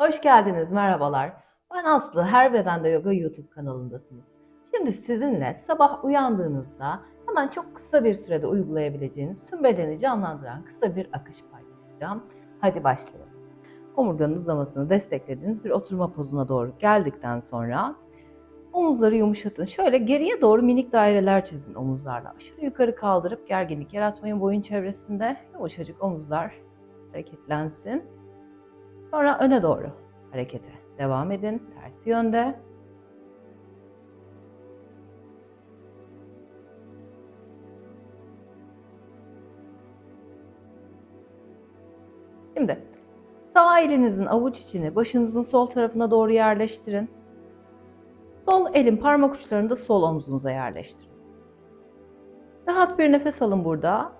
Hoş geldiniz, merhabalar. Ben Aslı, Her Bedende Yoga YouTube kanalındasınız. Şimdi sizinle sabah uyandığınızda hemen çok kısa bir sürede uygulayabileceğiniz tüm bedeni canlandıran kısa bir akış paylaşacağım. Hadi başlayalım. Omurganın uzamasını desteklediğiniz bir oturma pozuna doğru geldikten sonra omuzları yumuşatın. Şöyle geriye doğru minik daireler çizin omuzlarla. Aşırı yukarı kaldırıp gerginlik yaratmayın boyun çevresinde. Yumuşacık omuzlar hareketlensin. Sonra öne doğru harekete devam edin. Tersi yönde. Şimdi sağ elinizin avuç içini başınızın sol tarafına doğru yerleştirin. Sol elin parmak uçlarını da sol omzunuza yerleştirin. Rahat bir nefes alın burada.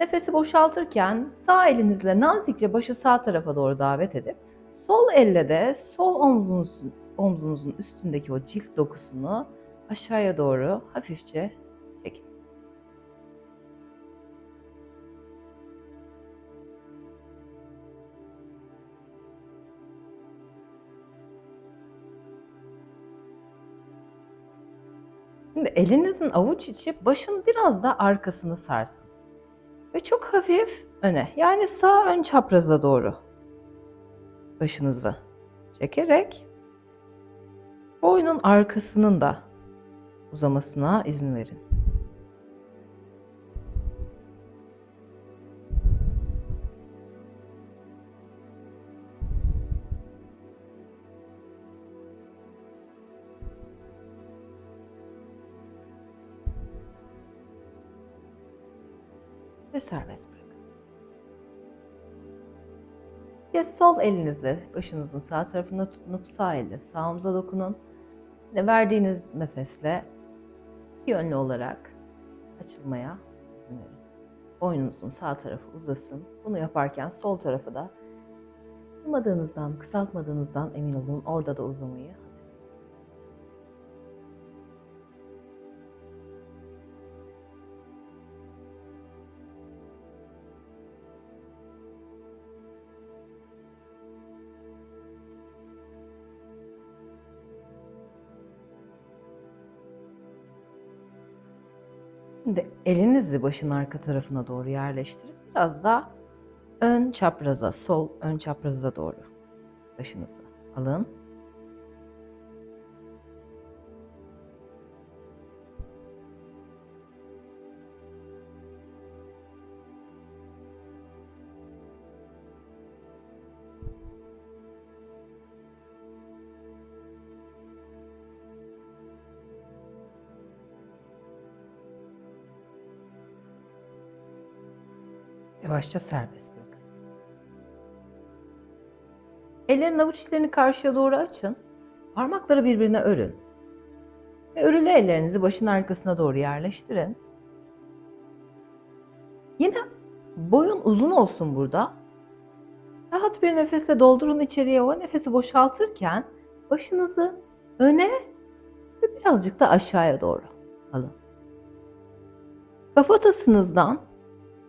Nefesi boşaltırken sağ elinizle nazikçe başı sağ tarafa doğru davet edip sol elle de sol omzunuzun, omzunuzun üstündeki o cilt dokusunu aşağıya doğru hafifçe çekin. Şimdi elinizin avuç içi başın biraz da arkasını sarsın. Ve çok hafif öne yani sağ ön çapraza doğru başınızı çekerek boynun arkasının da uzamasına izin verin. Serbest bırakın. Ya sol elinizle başınızın sağ tarafına tutunup sağ elle sağımıza dokunun. Ve verdiğiniz nefesle yönlü olarak açılmaya izin verin. Boynunuzun sağ tarafı uzasın. Bunu yaparken sol tarafı da kısaltmadığınızdan, kısaltmadığınızdan emin olun. Orada da uzamayı elinizi başın arka tarafına doğru yerleştirip biraz da ön çapraza, sol ön çapraza doğru başınızı alın. Yavaşça serbest bırakın. Ellerin avuç içlerini karşıya doğru açın. Parmakları birbirine örün. Ve örülü ellerinizi başın arkasına doğru yerleştirin. Yine boyun uzun olsun burada. Rahat bir nefesle doldurun içeriye o nefesi boşaltırken başınızı öne ve birazcık da aşağıya doğru alın. Kafatasınızdan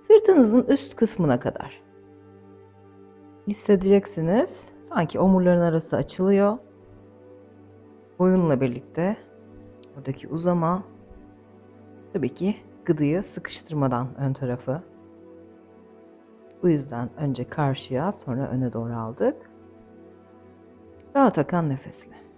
sırtınızın üst kısmına kadar. Hissedeceksiniz. Sanki omurların arası açılıyor. Boyunla birlikte oradaki uzama tabii ki gıdıyı sıkıştırmadan ön tarafı. Bu yüzden önce karşıya sonra öne doğru aldık. Rahat akan nefesle.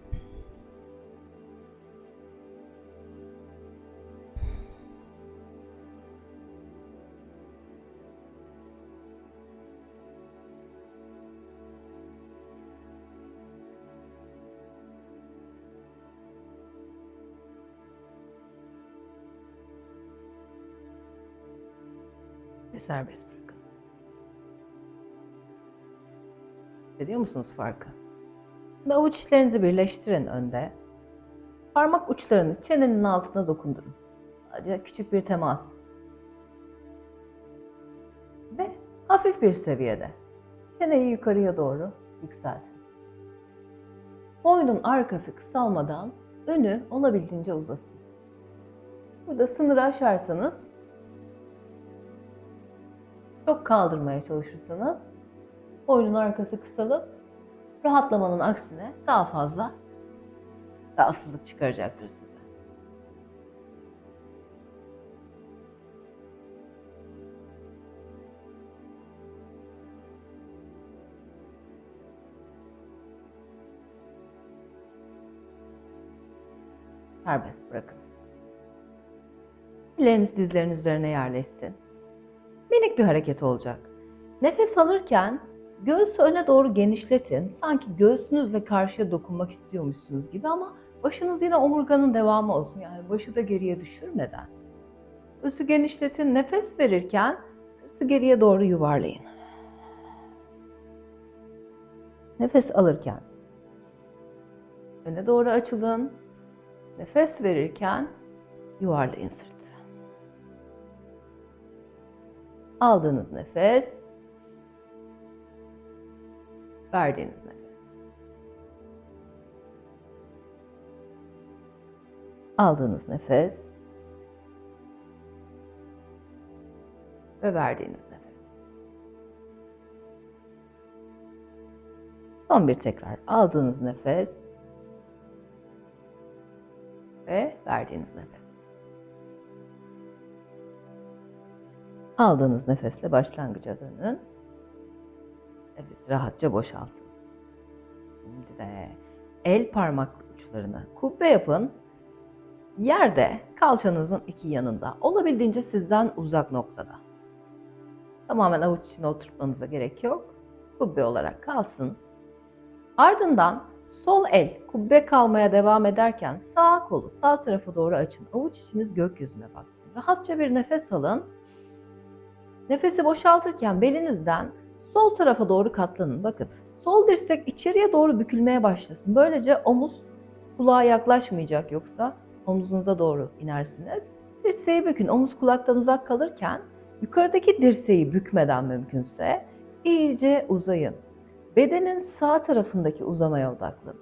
Ve serbest bırakın. Hissediyor musunuz farkı? Şimdi avuç içlerinizi birleştirin önde. Parmak uçlarını çenenin altına dokundurun. Sadece küçük bir temas. Ve hafif bir seviyede çeneyi yukarıya doğru yükseltin. Boynun arkası kısalmadan önü olabildiğince uzasın. Burada sınırı aşarsanız çok kaldırmaya çalışırsanız boynun arkası kısalıp rahatlamanın aksine daha fazla rahatsızlık çıkaracaktır size. Serbest bırakın. Elleriniz dizlerin üzerine yerleşsin. Minik bir hareket olacak. Nefes alırken göğsü öne doğru genişletin. Sanki göğsünüzle karşıya dokunmak istiyormuşsunuz gibi ama başınız yine omurganın devamı olsun. Yani başı da geriye düşürmeden. Göğsü genişletin. Nefes verirken sırtı geriye doğru yuvarlayın. Nefes alırken öne doğru açılın. Nefes verirken yuvarlayın sırtı. Aldığınız nefes, verdiğiniz nefes. Aldığınız nefes ve verdiğiniz nefes. Son bir tekrar aldığınız nefes ve verdiğiniz nefes. Aldığınız nefesle başlangıca dönün. Nefesi rahatça boşaltın. Şimdi de el parmak uçlarını kubbe yapın. Yerde kalçanızın iki yanında. Olabildiğince sizden uzak noktada. Tamamen avuç içine oturtmanıza gerek yok. Kubbe olarak kalsın. Ardından sol el kubbe kalmaya devam ederken sağ kolu sağ tarafa doğru açın. Avuç içiniz gökyüzüne baksın. Rahatça bir nefes alın. Nefesi boşaltırken belinizden sol tarafa doğru katlanın. Bakın sol dirsek içeriye doğru bükülmeye başlasın. Böylece omuz kulağa yaklaşmayacak yoksa omuzunuza doğru inersiniz. Dirseği bükün. Omuz kulaktan uzak kalırken yukarıdaki dirseği bükmeden mümkünse iyice uzayın. Bedenin sağ tarafındaki uzamaya odaklanın.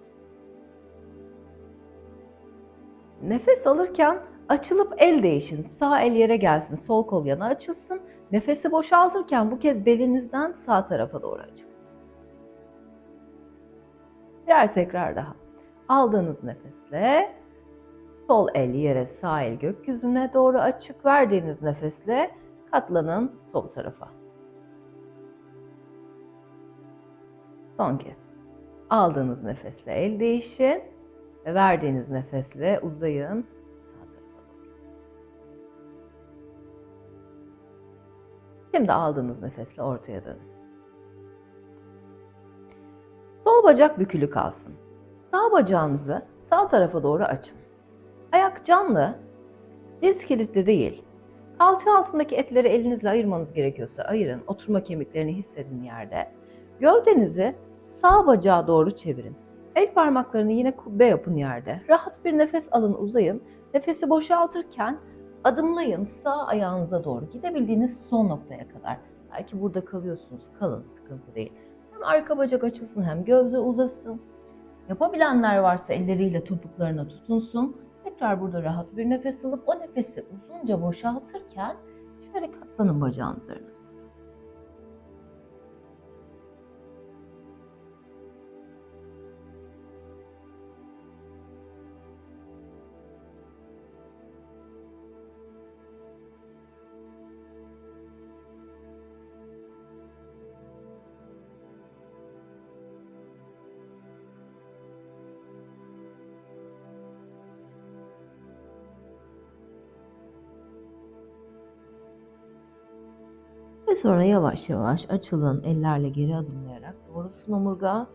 Nefes alırken açılıp el değişin. Sağ el yere gelsin, sol kol yana açılsın. Nefesi boşaltırken bu kez belinizden sağ tarafa doğru açın. Birer tekrar daha. Aldığınız nefesle sol el yere, sağ el gökyüzüne doğru açık. Verdiğiniz nefesle katlanın sol tarafa. Son kez. Aldığınız nefesle el değişin ve verdiğiniz nefesle uzayın Şimdi aldığınız nefesle ortaya dönün. Sol bacak bükülü kalsın. Sağ bacağınızı sağ tarafa doğru açın. Ayak canlı, diz kilitli değil. Kalça altındaki etleri elinizle ayırmanız gerekiyorsa ayırın. Oturma kemiklerini hissedin yerde. Gövdenizi sağ bacağa doğru çevirin. El parmaklarını yine kubbe yapın yerde. Rahat bir nefes alın, uzayın. Nefesi boşaltırken adımlayın sağ ayağınıza doğru. Gidebildiğiniz son noktaya kadar. Belki burada kalıyorsunuz, kalın, sıkıntı değil. Hem arka bacak açılsın hem gövde uzasın. Yapabilenler varsa elleriyle topuklarına tutunsun. Tekrar burada rahat bir nefes alıp o nefesi uzunca boşaltırken şöyle katlanın bacağın. Ve sonra yavaş yavaş açılın ellerle geri adımlayarak doğrusun omurga.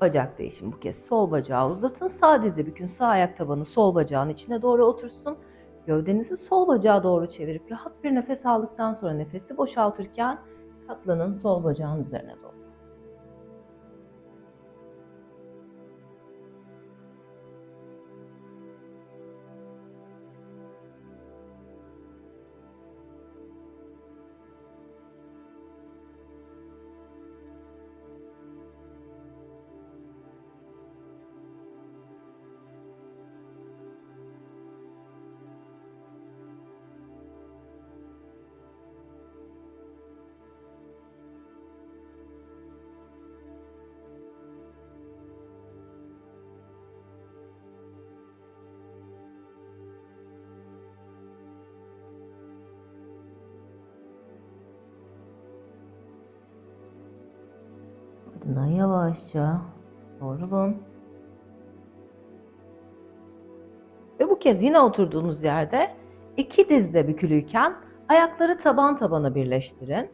Bacak değişim bu kez sol bacağı uzatın. Sağ dizi bükün. Sağ ayak tabanı sol bacağın içine doğru otursun. Gövdenizi sol bacağa doğru çevirip rahat bir nefes aldıktan sonra nefesi boşaltırken katlanın sol bacağın üzerine doğru. Yavaşça doğrulun. Ve bu kez yine oturduğunuz yerde iki dizde bükülüyken ayakları taban tabana birleştirin.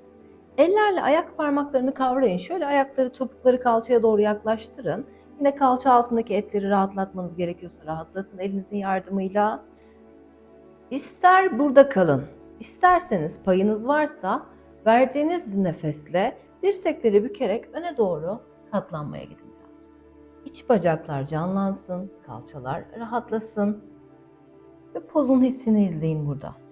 Ellerle ayak parmaklarını kavrayın. Şöyle ayakları topukları kalçaya doğru yaklaştırın. Yine kalça altındaki etleri rahatlatmanız gerekiyorsa rahatlatın elinizin yardımıyla. İster burada kalın, isterseniz payınız varsa verdiğiniz nefesle dirsekleri bükerek öne doğru katlanmaya gidin birazcık. İç bacaklar canlansın, kalçalar rahatlasın ve pozun hissini izleyin burada.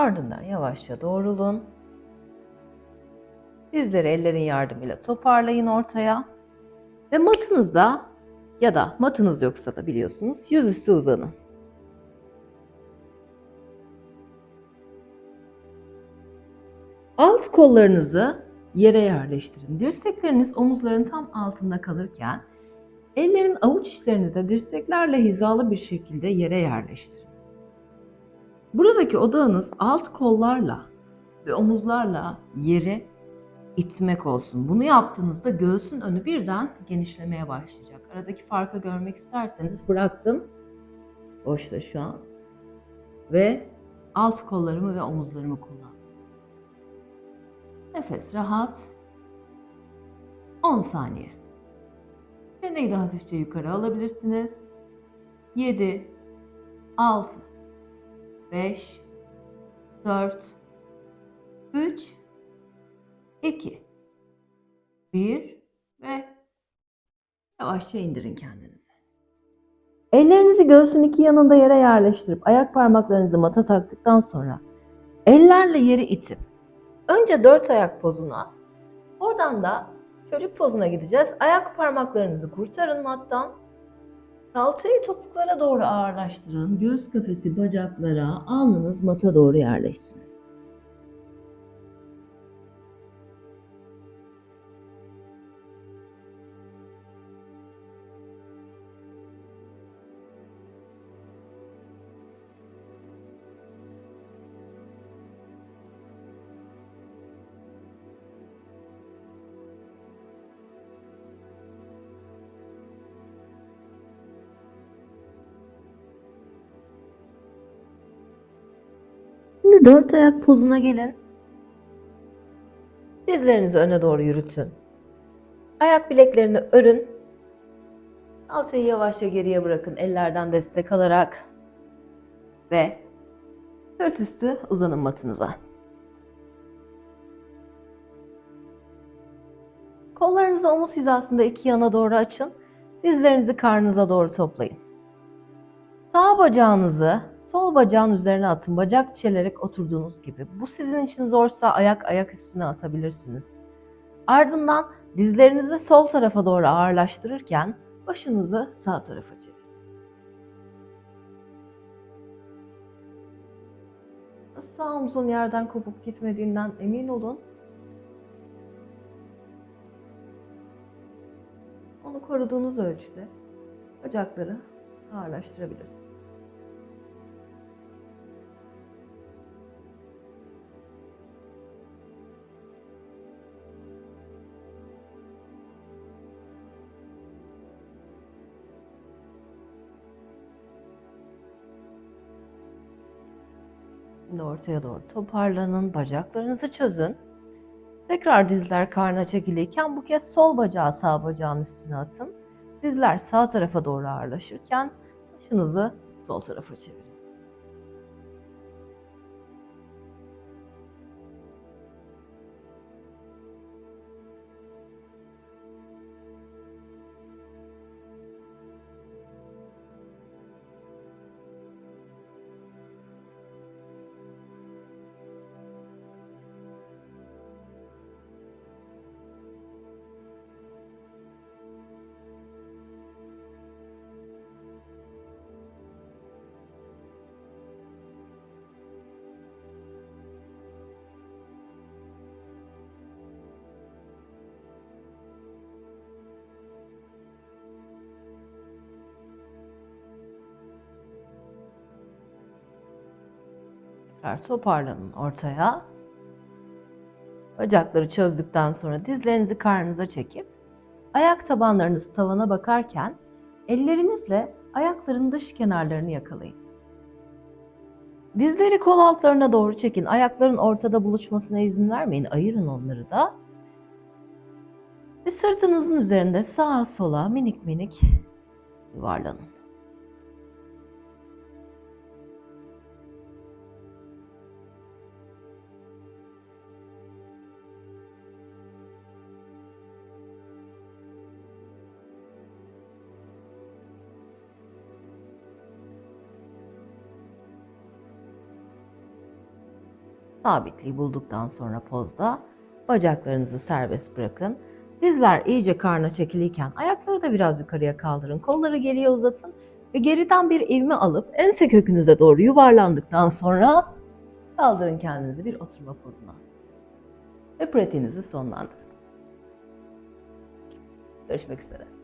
Ardından yavaşça doğrulun. Dizleri ellerin yardımıyla toparlayın ortaya. Ve matınızda ya da matınız yoksa da biliyorsunuz yüzüstü uzanın. Alt kollarınızı yere yerleştirin. Dirsekleriniz omuzların tam altında kalırken ellerin avuç içlerini de dirseklerle hizalı bir şekilde yere yerleştirin. Buradaki odağınız alt kollarla ve omuzlarla yeri itmek olsun. Bunu yaptığınızda göğsün önü birden genişlemeye başlayacak. Aradaki farkı görmek isterseniz bıraktım. Boşta şu an. Ve alt kollarımı ve omuzlarımı kullan. Nefes rahat. 10 saniye. Çeneyi de hafifçe yukarı alabilirsiniz. 7 6 5 4 3 2 1 ve yavaşça indirin kendinizi. Ellerinizi göğsün iki yanında yere yerleştirip ayak parmaklarınızı mata taktıktan sonra ellerle yeri itip önce dört ayak pozuna oradan da çocuk pozuna gideceğiz. Ayak parmaklarınızı kurtarın mattan. Kalçayı topuklara doğru ağırlaştırın. Göğüs kafesi bacaklara, alnınız mata doğru yerleşsin. Dört ayak pozuna gelin. Dizlerinizi öne doğru yürütün. Ayak bileklerini örün. Kalçayı yavaşça geriye bırakın ellerden destek alarak. Ve sırt üstü uzanın matınıza. Kollarınızı omuz hizasında iki yana doğru açın. Dizlerinizi karnınıza doğru toplayın. Sağ bacağınızı sol bacağın üzerine atın. Bacak çelerek oturduğunuz gibi. Bu sizin için zorsa ayak ayak üstüne atabilirsiniz. Ardından dizlerinizi sol tarafa doğru ağırlaştırırken başınızı sağ tarafa çevirin. Sağ omzun yerden kopup gitmediğinden emin olun. Onu koruduğunuz ölçüde bacakları ağırlaştırabilirsiniz. Şimdi ortaya doğru toparlanın, bacaklarınızı çözün. Tekrar dizler karna çekiliyken bu kez sol bacağı sağ bacağın üstüne atın. Dizler sağ tarafa doğru ağırlaşırken başınızı sol tarafa çevirin. Tekrar toparlanın ortaya. Bacakları çözdükten sonra dizlerinizi karnınıza çekip ayak tabanlarınız tavana bakarken ellerinizle ayakların dış kenarlarını yakalayın. Dizleri kol altlarına doğru çekin. Ayakların ortada buluşmasına izin vermeyin. Ayırın onları da. Ve sırtınızın üzerinde sağa sola minik minik yuvarlanın. Sabitliği bulduktan sonra pozda bacaklarınızı serbest bırakın. Dizler iyice karna çekiliyken ayakları da biraz yukarıya kaldırın. Kolları geriye uzatın ve geriden bir ivme alıp ense kökünüze doğru yuvarlandıktan sonra kaldırın kendinizi bir oturma pozuna. Ve pratiğinizi sonlandırın. Görüşmek üzere.